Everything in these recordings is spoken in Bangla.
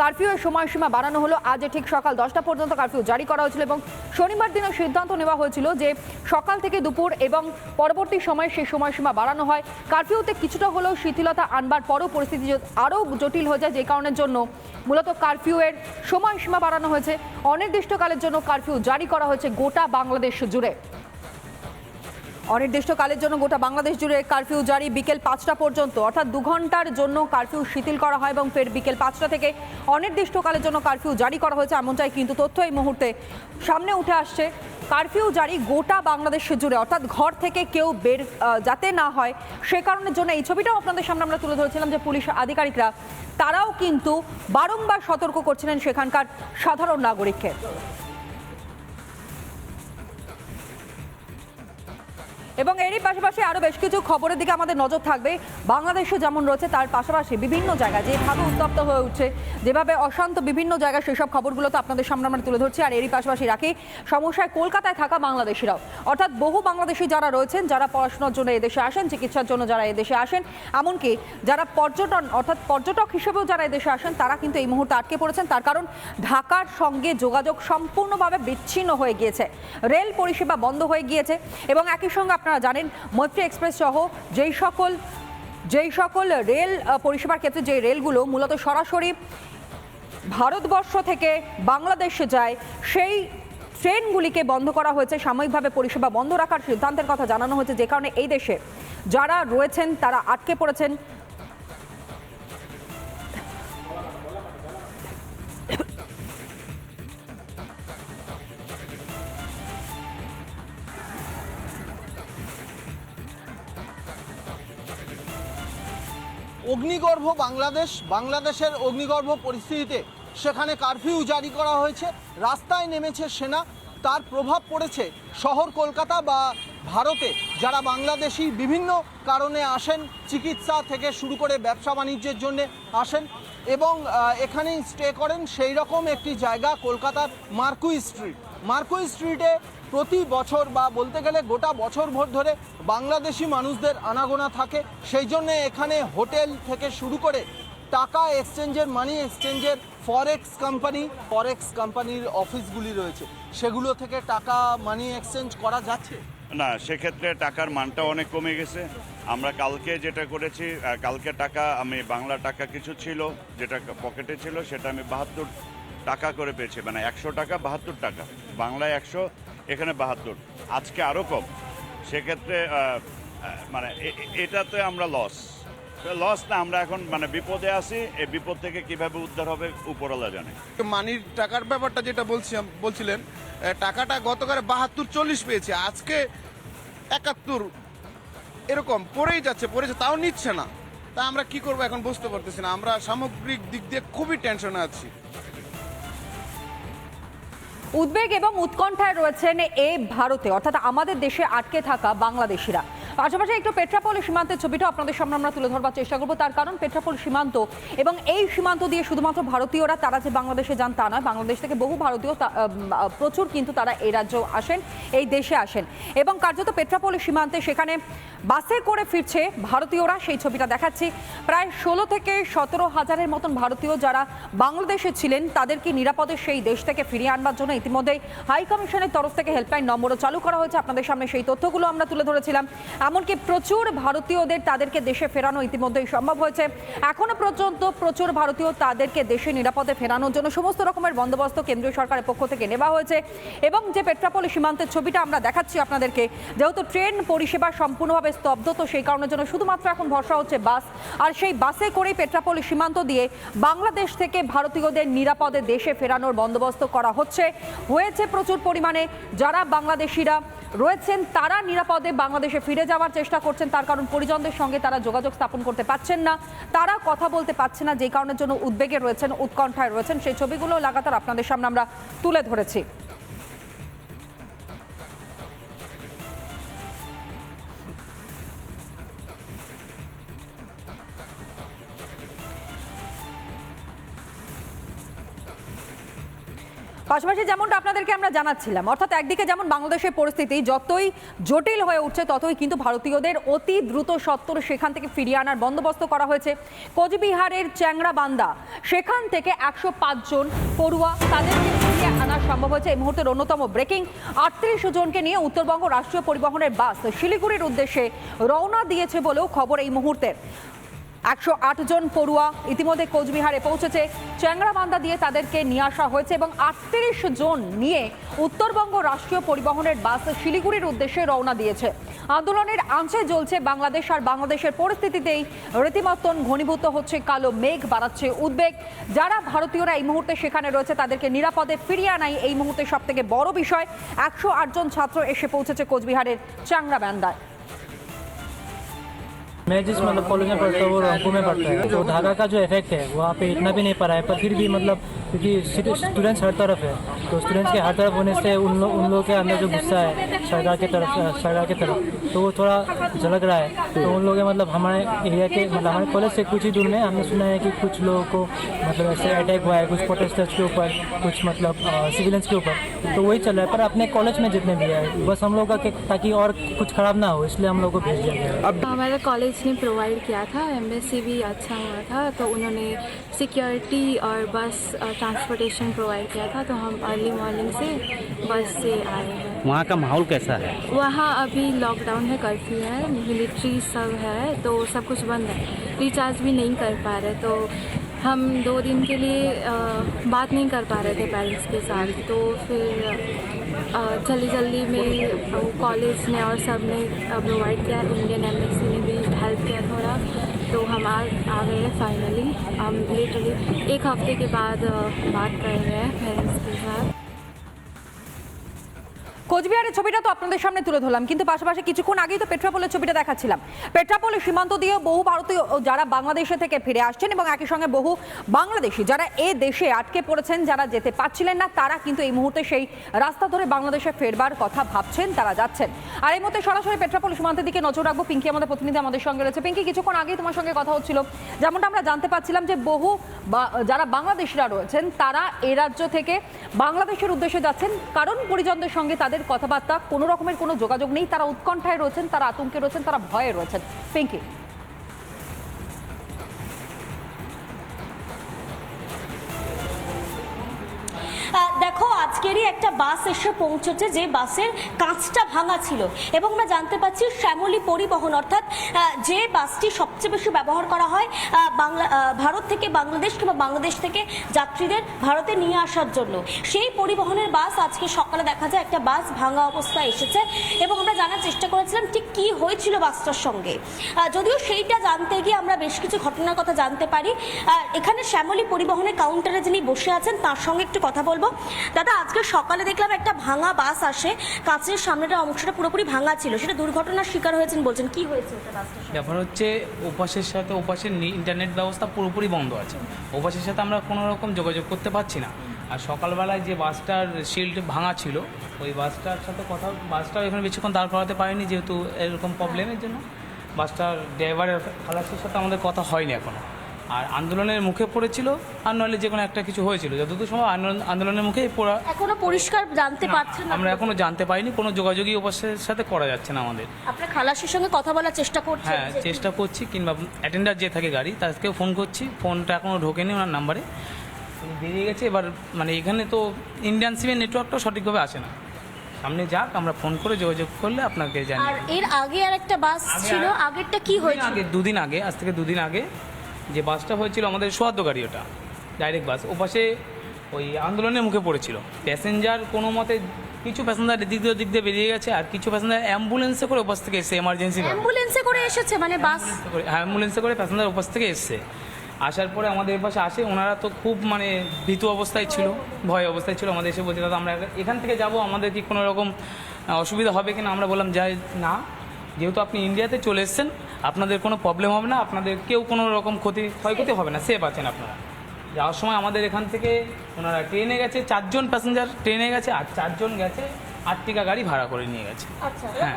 কারফিউয়ের সময়সীমা বাড়ানো হলো। আজ ঠিক সকাল দশটা পর্যন্ত কারফিউ জারি করা হয়েছিল এবং শনিবার দিনে সিদ্ধান্ত নেওয়া হয়েছিল যে সকাল থেকে দুপুর এবং পরবর্তী সময়ে সেই সময়সীমা বাড়ানো হয়। কারফিউতে কিছুটা হলেও শিথিলতা আনবার পরও পরিস্থিতি আরও জটিল হয়ে যায় যে কারণের জন্য মূলত কারফিউয়ের সময়সীমা বাড়ানো হয়েছে। অনির্দিষ্টকালের জন্য কারফিউ জারি করা হয়েছে গোটা বাংলাদেশ জুড়ে। অনির্দিষ্টকালের জন্য গোটা বাংলাদেশ জুড়ে কারফিউ জারি বিকেল পাঁচটা পর্যন্ত। অর্থাৎ দু ঘণ্টার জন্য কারফিউ শিথিল করা হয় এবং ফের বিকেল পাঁচটা থেকে অনির্দিষ্টকালের জন্য কারফিউ জারি করা হয়েছে এমনটাই কিন্তু তথ্য এই মুহূর্তে সামনে উঠে আসছে। কারফিউ জারি গোটা বাংলাদেশ জুড়ে, অর্থাৎ ঘর থেকে কেউ বের যাতে না হয়, সে কারণের জন্য এই ছবিটাও আপনাদের সামনে আমরা তুলে ধরেছিলাম যে পুলিশ আধিকারিকরা, তারাও কিন্তু বারংবার সতর্ক করছিলেন সেখানকার সাধারণ নাগরিককে। এবং এরই পাশাপাশি আরও বেশ কিছু খবরের দিকে আমাদের নজর থাকবে। বাংলাদেশে যেমন রয়েছে, তার পাশাপাশি বিভিন্ন জায়গায় যেভাবে উত্তপ্ত হয়ে উঠছে, যেভাবে অশান্ত বিভিন্ন জায়গায় সেসব খবরগুলো তো আপনাদের সামনে আমরা তুলে ধরছি। আর এরই পাশাপাশি রাখি, সমস্যায় কলকাতায় থাকা বাংলাদেশিরাও। অর্থাৎ বহু বাংলাদেশি যারা রয়েছেন, যারা পড়াশোনার জন্য এদেশে আসেন, চিকিৎসার জন্য যারা এদেশে আসেন, এমনকি যারা পর্যটন, অর্থাৎ পর্যটক হিসেবেও যারা এদেশে আসেন, তারা কিন্তু এই মুহূর্তে আটকে পড়েছেন। তার কারণ ঢাকার সঙ্গে যোগাযোগ সম্পূর্ণভাবে বিচ্ছিন্ন হয়ে গিয়েছে। রেল পরিষেবা বন্ধ হয়ে গিয়েছে এবং একই সঙ্গে আপনারা জানেন, মৈত্রী এক্সপ্রেস সহ যেই সকল যেই সকল রেল পরিষেবার ক্ষেত্রে যে রেলগুলো মূলত সরাসরি ভারতবর্ষ থেকে বাংলাদেশে যায়, সেই ট্রেনগুলিকে বন্ধ করা হয়েছে। সাময়িকভাবে পরিষেবা বন্ধ রাখার সিদ্ধান্তের কথা জানানো হয়েছে, যে কারণে এই দেশে যারা রয়েছেন, তারা আটকে পড়েছেন। অগ্নিগর্ভ বাংলাদেশ, বাংলাদেশের অগ্নিগর্ভ পরিস্থিতিতে সেখানে কারফিউ জারি করা হয়েছে। রাস্তায় নেমেছে সেনা, তার প্রভাব পড়েছে শহর কলকাতা বা ভারতে। যারা বাংলাদেশি বিভিন্ন কারণে আসেন, চিকিৎসা থেকে শুরু করে ব্যবসা বাণিজ্যের জন্যে আসেন এবং এখানেই স্টে করেন সেই রকম একটি জায়গা কলকাতার মার্কুই স্ট্রিট মার্কুই স্ট্রিটে প্রতি বছর বা বলতে গেলে গোটা বছর ভর ধরে বাংলাদেশি মানুষদের আনাগোনা থাকে। সেই জন্যে এখানে হোটেল থেকে শুরু করে টাকা এক্সচেঞ্জের মানি এক্সচেঞ্জের ফরেক্স কোম্পানি ফরেক্স কোম্পানির অফিসগুলি রয়েছে। সেগুলো থেকে টাকা মানি এক্সচেঞ্জ করা যাচ্ছে? না, সেক্ষেত্রে টাকার মানটা অনেক কমে গেছে। আমরা কালকে যেটা করেছি কালকে টাকা আমি, বাংলা টাকা কিছু ছিল, যেটা পকেটে ছিল, সেটা আমি বাহাত্তর টাকা করে পেয়েছি। মানে একশো টাকা, বাহাত্তর টাকা। বাংলায় একশো এখানে বাহাত্তর। আজকে আরও কম। সেক্ষেত্রে মানে এটাতে আমরা লস লস না, আমরা এখন মানে বিপদে আছি। এই বিপদ থেকে কীভাবে উদ্ধার হবে, উপরওয়ালা জানে। মানির টাকার ব্যাপারটা যেটা বলছি বলছিলেন টাকাটা গতকালে বাহাত্তর চল্লিশ পেয়েছে, আজকে একাত্তর। এরকম, পড়েই যাচ্ছে, পড়েছে, তাও নিচ্ছে না। তা আমরা কি করব, এখন বুঝতে পারতেছি না। আমরা সামগ্রিক দিক দিয়ে খুবই টেনশনে আছি। উদ্বেগ এবং উৎকণ্ঠায় রয়েছেন এ ভারতে অর্থাৎ আমাদের দেশে আটকে থাকা বাংলাদেশিরা। পাশাপাশি একটু পেট্রাপোল সীমান্তের ছবিটা আপনাদের সামনে আমরা তুলে ধরবার চেষ্টা করব। তার কারণ পেট্রাপোল সীমান্ত এবং এই সীমান্ত দিয়ে শুধুমাত্র ভারতীয়রা তারা যে বাংলাদেশে যান তা নয়, বাংলাদেশ থেকে বহু ভারতীয় প্রচুর কিন্তু তারা এই রাজ্য আসেন, এই দেশে আসেন। এবং কার্যত পেট্রাপোল সীমান্তে সেখানে বাসে করে ফিরছে ভারতীয়রা, সেই ছবিটা দেখাচ্ছি। প্রায় ষোলো থেকে সতেরো হাজারের মতন ভারতীয় যারা বাংলাদেশে ছিলেন, তাদেরকে নিরাপদে সেই দেশ থেকে ফিরিয়ে আনবার জন্য ইতিমধ্যেই হাই কমিশনের তরফ থেকে হেল্পলাইন নম্বরও চালু করা হয়েছে। আপনাদের সামনে সেই তথ্যগুলো আমরা তুলে ধরেছিলাম। এমনকি প্রচুর ভারতীয়দের তাদেরকে দেশে ফেরানো ইতিমধ্যেই সম্ভব হয়েছে। এখনও পর্যন্ত প্রচুর ভারতীয় তাদেরকে দেশে নিরাপদে ফেরানোর জন্য সমস্ত রকমের বন্দোবস্ত কেন্দ্রীয় সরকারের পক্ষ থেকে নেওয়া হয়েছে এবং যে পেট্রাপোল সীমান্তের ছবিটা আমরা দেখাচ্ছি আপনাদেরকে, যেহেতু ট্রেন পরিষেবা সম্পূর্ণভাবে স্তব্ধ, তো সেই কারণের জন্য শুধুমাত্র এখন ভরসা হচ্ছে বাস। আর সেই বাসে করেই পেট্রাপোল সীমান্ত দিয়ে বাংলাদেশ থেকে ভারতীয়দের নিরাপদে দেশে ফেরানোর বন্দোবস্ত করা হচ্ছে। হয়েছে প্রচুর পরিমাণে। যারা বাংলাদেশিরা রয়েছেন তারা নিরাপদে বাংলাদেশে ফিরে যাওয়ার চেষ্টা করছেন, তার কারণ পরিজনদের সঙ্গে তারা যোগাযোগ স্থাপন করতে পারছেন না। তারা কথা বলতে পারছে না, যে কারণের জন্য উদ্বেগে রয়েছেন, উৎকণ্ঠায় রয়েছেন। সেই ছবিগুলো লাগাতার আপনাদের সামনে আমরা তুলে ধরেছি। পাশাপাশি যেমনটা আপনাদেরকে আমরা জানাচ্ছিলাম, অর্থাৎ একদিকে যেমন বাংলাদেশের পরিস্থিতি যতই জটিল হয়ে উঠছে, ততই কিন্তু ভারতীয়দের অতি দ্রুত সত্তর সেখান থেকে ফিরিয়ে আনার বন্দোবস্ত করা হয়েছে। কোচবিহারের চ্যাংরা বান্দা সেখান থেকে একশো জন পড়ুয়া তাদেরকে ফিরিয়ে আনা সম্ভব হয়েছে। এই মুহূর্তের অন্যতম ব্রেকিং আটত্রিশ জনকে নিয়ে উত্তরবঙ্গ রাষ্ট্রীয় পরিবহনের বাস শিলিগুড়ির উদ্দেশ্যে রওনা দিয়েছে বলেও খবর এই মুহূর্তের একশো আট জন পড়ুয়া ইতিমধ্যে কোচবিহারে পৌঁছেছে। চ্যাংরাবান্ধা দিয়ে তাদেরকে নিয়ে আসা হয়েছে এবং আটত্রিশ জন নিয়ে উত্তরবঙ্গ রাষ্ট্রীয় পরিবহনের বাস শিলিগুড়ির উদ্দেশ্যে রওনা দিয়েছে। আন্দোলনের আঁচে জ্বলছে বাংলাদেশ আর বাংলাদেশের পরিস্থিতিতেই রীতিমতন ঘনীভূত হচ্ছে কালো মেঘ, বাড়াচ্ছে উদ্বেগ। যারা ভারতীয়রা এই মুহূর্তে সেখানে রয়েছে তাদেরকে নিরাপদে ফিরিয়ে আনাই এই মুহূর্তে সব থেকে বড় বিষয়। একশো জন ছাত্র এসে পৌঁছেছে কোচবিহারের চ্যাংরাবান্ধায়। मैं जिस मतलब कॉलेज में पढ़ता हूँ वो रंगपुर में पढ़ता है। तो धागा का जो इफ़ेक्ट है वहाँ पे इतना भी नहीं पड़ा है पर फिर भी मतलब क्योंकि स्टूडेंट्स हर तरफ़ है तो स्टूडेंट्स के हर तरफ़ होने से उन लोग उन लोगों के अंदर जो गुस्सा है सरकार के तरफ़ सरकार के तरफ़ तो वो थोड़ा झलक रहा है। तो उन लोगों के मतलब हमारे एरिया के मतलब हमारे कॉलेज से कुछ ही दूर में हमने सुना है कि कुछ लोगों को मतलब ऐसे अटैक हुआ है कुछ प्रोटेस्टर्स के ऊपर कुछ मतलब सिविलियंस के ऊपर। तो वही चल रहा है पर अपने कॉलेज में जितने भी है बस हम लोग का ताकि और कुछ खराब ना हो इसलिए हम लोग को भेज दिया गया हमारा कॉलेज ने प्रोवाइड किया था एम्बेसी भी अच्छा हुआ था तो उन्होंने सिक्योरिटी और बस ट्रांसपोर्टेशन प्रोवाइड किया था तो हम अर्ली मॉर्निंग से बस से आए हैं। वहाँ का माहौल कैसा है? वहाँ अभी लॉकडाउन है कर्फ्यू है मिलिट्री सब है तो सब कुछ बंद है। रिचार्ज भी नहीं कर पा रहे तो हम दो दिन के लिए बात नहीं कर पा रहे थे पेरेंट्स के साथ तो फिर जल्दी जल्दी में कॉलेज ने और सबने प्रोवाइड किया। इंडियन एम्बेसी ने भी हेल्प किया थोड़ा। तो हम आ आ गए हैं फाइनली हम लिटरली एक हफ़्ते के बाद बात कर रहे हैं पेरेंट्स के साथ। কোচবিহারের ছবিটা তো আপনাদের সামনে তুলে ধরলাম, কিন্তু পাশাপাশি কিছুক্ষণ আগেই তো পেট্রাপোলের ছবিটা দেখাচ্ছিলাম। পেট্রাপোল সীমান্ত দিয়ে বহু ভারতীয় যারা বাংলাদেশে থেকে ফিরে আসছেন এবং একই সঙ্গে বহু বাংলাদেশি যারা এ দেশে আটকে পড়েছেন, যারা যেতে পারছিলেন না, তারা কিন্তু এই মুহূর্তে সেই রাস্তা ধরে বাংলাদেশে ফেরবার কথা ভাবছেন, তারা যাচ্ছেন। আর এই মুহূর্তে সরাসরি পেট্রাপোল সীমান্তের দিকে নজর রাখব। পিঙ্কি আমাদের প্রতিনিধি আমাদের সঙ্গে রয়েছে। পিঙ্কি, কিছুক্ষণ আগেই তোমার সঙ্গে কথা হচ্ছিল। যেমনটা আমরা জানতে পারছিলাম যে বহু যারা বাংলাদেশিরা রয়েছেন, তারা এ রাজ্য থেকে বাংলাদেশের উদ্দেশ্যে যাচ্ছেন। কারণ পরিজনদের সঙ্গে তাদের কথাবার্তা, কোনো রকমের কোনো যোগাযোগ নেই। তারা উৎকণ্ঠায় রয়েছেন, তারা আতঙ্কে রয়েছেন, তারা ভয়ে রয়েছেন। পিঙ্কি আজকেরই একটা বাস এসে পৌঁছেছে, যে বাসের কাঁচটা ভাঙা ছিল। এবং আমরা জানতে পাচ্ছি শ্যামলী পরিবহন, অর্থাৎ যে বাসটি সবচেয়ে বেশি ব্যবহার করা হয় বাংলা ভারত থেকে বাংলাদেশ কিংবা বাংলাদেশ থেকে যাত্রীদের ভারতে নিয়ে আসার জন্য। সেই পরিবহনের বাস আজকে সকালে দেখা যায় একটা বাস ভাঙা অবস্থায় এসেছে এবং আমরা জানার চেষ্টা করেছিলাম ঠিক কি হয়েছিল বাসটার সঙ্গে। যদিও সেইটা জানতে গিয়ে আমরা বেশ কিছু ঘটনার কথা জানতে পারি। এখানে শ্যামলী পরিবহনের কাউন্টারে যিনি বসে আছেন, তার সঙ্গে একটু কথা বলব। দাদা আজকে সকালে দেখলাম একটা ভাঙা বাস আসে। কাঁচের সামনেটা অংশটা পুরোপুরি ভাঙা ছিল। সেটা দুর্ঘটনার শিকার হয়েছেন বলছেন। কি হয়েছে ব্যাপার হচ্ছে, ওপাশের সাথে ওপাশের ইন্টারনেট ব্যবস্থা পুরোপুরি বন্ধ আছে। ওপাশের সাথে আমরা কোনো রকম যোগাযোগ করতে পারছি না। আর সকালবেলায় যে বাসটার শিল্ড ভাঙা ছিল, ওই বাসটার সাথে কথা, বাসটাও এখানে বেশিক্ষণ দাঁড় করাতে পারিনি যেহেতু এরকম প্রবলেমের জন্য। বাসটার ড্রাইভারের খালাসির সাথে আমাদের কথা হয়নি এখনও। আর আন্দোলনের মুখে পড়েছিল আর নইলে যে কোনো একটা কিছু হয়েছিল। যতদূর সময় আন্দোলন- আন্দোলনের মুখেই পড়া। এখনও পরিষ্কার জানতে পারছেন না। আমরা এখনও জানতে পারিনি কোনো যোগাযোগই ওপাশের সাথে করা যাচ্ছে না আমাদের। আপনার খালাসির সঙ্গে কথা বলার চেষ্টা করছেন হ্যাঁ চেষ্টা করছি কিংবা অ্যাটেন্ডার যে থাকে গাড়ি তাদেরকেও ফোন করছি। ফোনটা এখনও ঢোকেনি ওনার নাম্বারে বেরিয়ে গেছে এবার মানে এখানে তো ইন্ডিয়ান সিমের নেটওয়ার্কটাও সঠিকভাবে আসে না। সামনে যাক আমরা ফোন করে যোগাযোগ করলে আপনাকে আর জানি এর আগে আর একটা বাস ছিল আগেরটা কি হয়েছিল? আগে দুদিন আগে আজ থেকে দুদিন আগে যে বাসটা হয়েছিল আমাদের সোয়াদ্দ গাড়ি ওটা ডাইরেক্ট বাস ওপাশে ওই আন্দোলনের মুখে পড়েছিল। প্যাসেঞ্জার কোনো মতে কিছু প্যাসেঞ্জার এদিক দিয়ে দিক দিয়ে বেরিয়ে গেছে আর কিছু প্যাসেঞ্জার অ্যাম্বুলেন্সে করে ওপাশ থেকে এসে এমার্জেন্সি অ্যাম্বুলেন্সে করে এসেছে মানে বাস করে অ্যাম্বুলেন্সে করে প্যাসেঞ্জার ওপাশ থেকে এসছে। আসার পরে আমাদের পাশে আসে ওনারা তো খুব মানে ভীতু অবস্থায় ছিল ভয় অবস্থায় ছিল। আমাদের এসে বলছে দাদা আমরা এখান থেকে যাব আমাদের কি কোনো রকম অসুবিধা হবে কিনা? আমরা বললাম যাই না। যেহেতু আপনি ইন্ডিয়াতে চলে এসেছেন আপনাদের কোনো প্রবলেম হবে না আপনাদের কেউ কোনো রকম ক্ষতি ক্ষয়ক্ষতি হবে না সেফ আছেন আপনারা। যাওয়ার সময় আমাদের এখান থেকে ওনারা ট্রেনে গেছে চারজন প্যাসেঞ্জার ট্রেনে গেছে আর চারজন গেছে আর্টিকা গাড়ি ভাড়া করে নিয়ে গেছে। আচ্ছা হ্যাঁ।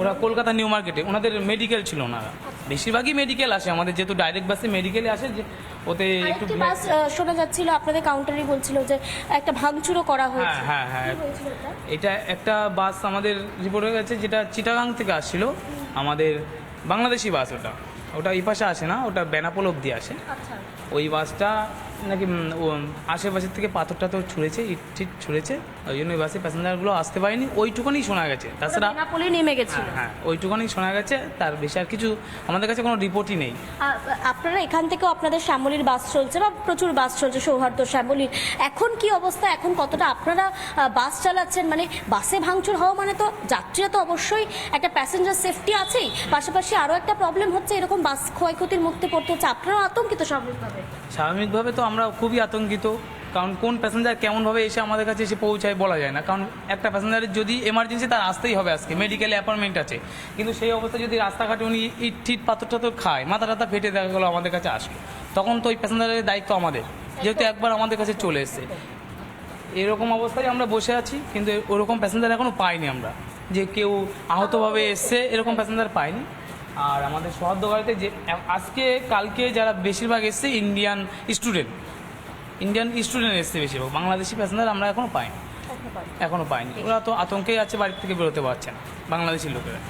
ওরা কলকাতা নিউ মার্কেটে ওনাদের মেডিকেল ছিল ওনারা। বেশিরভাগই মেডিকেল আসে আমাদের যেহেতু ডাইরেক্ট বাসে মেডিকেলে আসে যে ওতে একটু বাস শোনা যাচ্ছিল আপনাদের কাউন্টারই বলছিল যে একটা ভাঙচুরও করা হ্যাঁ হয়েছে হ্যাঁ। হ্যাঁ ওটা? এটা? একটা বাস আমাদের রিপোর্ট হয়ে গেছে যেটা চিটাগাং থেকে আসছিল। আমাদের বাংলাদেশি বাস ওটা। ওটা এই পাশে আসে না ওটা বেনাপোল অবধি আসে। আচ্ছা। ওই বাসটা নাকি আশেপাশের থেকে পাথরটা তো ছুঁড়েছে ইট টিট ছুঁড়েছে ওই জন্য বাসে প্যাসেঞ্জারগুলো আসতে পারেনি। ওইটুকুনি শোনা গেছে। তাছাড়া নেমে গেছে হ্যাঁ হ্যাঁ ওইটুকুনি শোনা গেছে তার বেশি আর কিছু আমাদের কাছে কোনো রিপোর্টই নেই। আপনারা এখান থেকেও আপনাদের শ্যামলির বাস চলছে বা প্রচুর বাস চলছে সৌহার্দ্য শ্যামলির। এখন কি অবস্থা? এখন কতটা আপনারা বাস চালাচ্ছেন? মানে বাসে ভাঙচুর হওয়া মানে তো যাত্রীরা তো অবশ্যই একটা প্যাসেঞ্জার সেফটি আছেই। পাশাপাশি আরও একটা প্রবলেম হচ্ছে এরকম বাস ক্ষয়ক্ষতির মধ্যে পড়তে হচ্ছে। আপনারাও আতঙ্কিত স্বাভাবিকভাবে? স্বাভাবিকভাবে তো আমরা খুবই আতঙ্কিত, কারণ কোন প্যাসেঞ্জার কেমনভাবে এসে আমাদের কাছে এসে পৌঁছায় বলা যায় না। কারণ একটা প্যাসেঞ্জারের যদি এমার্জেন্সি তার আসতেই হবে আজকে মেডিকেলে অ্যাপয়েন্টমেন্ট আছে। কিন্তু সেই অবস্থায় যদি রাস্তাঘাটে উনি ইট ঠিট পাথর টাথর খায়, মাথা টাথা ফেটে দেখা গেলো আমাদের কাছে আসলো, তখন তো ওই প্যাসেঞ্জারের দায়িত্ব আমাদের, যেহেতু একবার আমাদের কাছে চলে এসছে। এরকম অবস্থায় আমরা বসে আছি, কিন্তু ওরকম প্যাসেঞ্জার এখনও পাইনি আমরা, যে কেউ আহতভাবে এসছে, এরকম প্যাসেঞ্জার পাইনি আর আমাদের সৌহার্দ্য গাড়িতে যে আজকে কালকে যারা বেশিরভাগ এসছে ইন্ডিয়ান স্টুডেন্ট ইন্ডিয়ান স্টুডেন্ট এসছে বেশিরভাগ। বাংলাদেশি প্যাসেঞ্জার আমরা এখনও পাইনি। এখনও পাইনি। ওরা তো আতঙ্কেই আছে বাড়ির থেকে বেরোতে পারছে না বাংলাদেশি লোকেরা।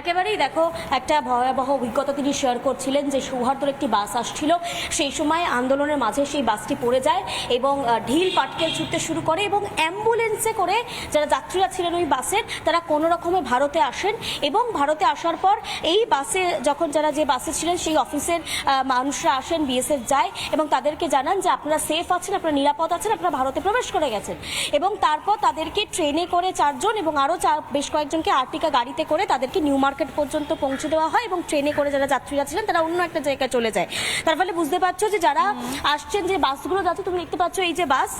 একেবারেই দেখো, একটা ভয়াবহ অভিজ্ঞতা তিনি শেয়ার করছিলেন যে সৌহার্দ্যর একটি বাস আসছিল। সেই সময় আন্দোলনের মাঝে সেই বাসটি পড়ে যায় এবং ঢিল পাটকেল ছুটতে শুরু করে এবং অ্যাম্বুলেন্সে করে যারা যাত্রীরা ছিলেন ওই বাসের, তারা কোনো রকমে ভারতে আসেন এবং ভারতে আসার পর এই বাসে যখন যারা যে বাসে ছিলেন সেই অফিসের মানুষরা আসেন বিএসএফ যায় এবং তাদেরকে জানান যে আপনারা সেফ আছেন, আপনারা নিরাপদ আছেন, আপনারা ভারতে প্রবেশ করে গেছেন। এবং তারপর তাদেরকে ট্রেনে করে চারজন এবং আরও চার বেশ কয়েকজনকে আর্টিকা গাড়িতে করে তাদেরকে নিউ মার্কেট পর্যন্ত পৌঁছে দেওয়া হয় এবং ট্রেনে করে যারা যাত্রীরা ছিলেন, তারা অন্য একটা জায়গায় চলে যায়। তার ফলে বুঝতে পারছ যে যারা আসছেন যে বাসগুলো যাচ্ছে তুমি দেখতে পাচ্ছ এই যে বাস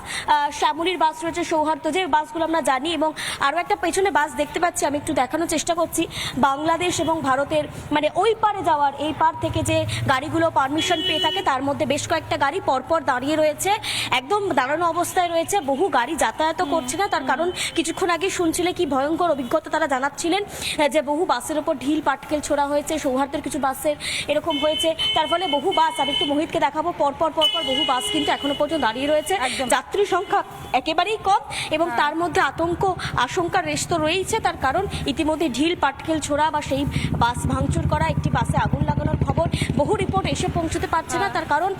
শ্যামলীর বাস রয়েছে, সৌহার্দ্য যে বাসগুলো আমরা জানি এবং আরও একটা পেছনে বাস দেখতে পাচ্ছি, আমি একটু দেখানোর চেষ্টা করছি। বাংলাদেশ এবং ভারতের মানে ওই পারে যাওয়ার, এই পার থেকে যে গাড়িগুলো পারমিশন পেয়ে থাকে, তার মধ্যে বেশ কয়েকটা গাড়ি পরপর দাঁড়িয়ে রয়েছে। একদম দাঁড়ানো অবস্থায় রয়েছে, বহু গাড়ি যাতায়াত করছে না, তার কারণ কিছুক্ষণ আগে শুনছিলে কি ভয়ঙ্কর অভিজ্ঞতা তারা জানাচ্ছিলেন, যে বহু বাসের ওপর ঢিল পাটকেল ছোড়া হয়েছে সৌহার্দ্যের কিছু বাসের এরকম হয়েছে। তার ফলে বহু বাস আমি একটু মোহিতকে দেখাবো পরপর পরপর বহু বাস কিন্তু এখনও পর্যন্ত দাঁড়িয়ে রয়েছে। যাত্রী সংখ্যা একেবারেই কম এবং তার মধ্যে আতঙ্ক আশঙ্কার রেশ তো রয়েইছে। তার কারণ ইতিমধ্যে ঢিল পাটকেল ছোড়া বা সেই বাস ভাঙচুর করা একটি বাসে আগুন লাগানোর খবর বহু রিপোর্ট এসে পৌঁছতে পারছে না। তার কারণ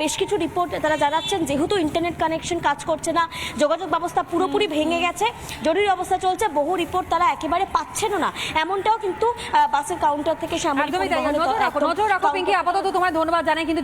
বেশ কিছু রিপোর্ট তারা জানাচ্ছেন যেহেতু ইন্টারনেট কানেকশন কাজ করছে না যোগাযোগ ব্যবস্থা পুরোপুরি ভেঙে গেছে জরুরি অবস্থা চলছে বহু রিপোর্ট তারা একেবারে পাচ্ছেন না। এমনটাও কিন্তু আহ, বাসের কাউন্টার থেকে সামরিক একদমই নজর রাখো নজর রাখো পিঙ্কি। আপাতত তোমার ধন্যবাদ জানাই কিন্তু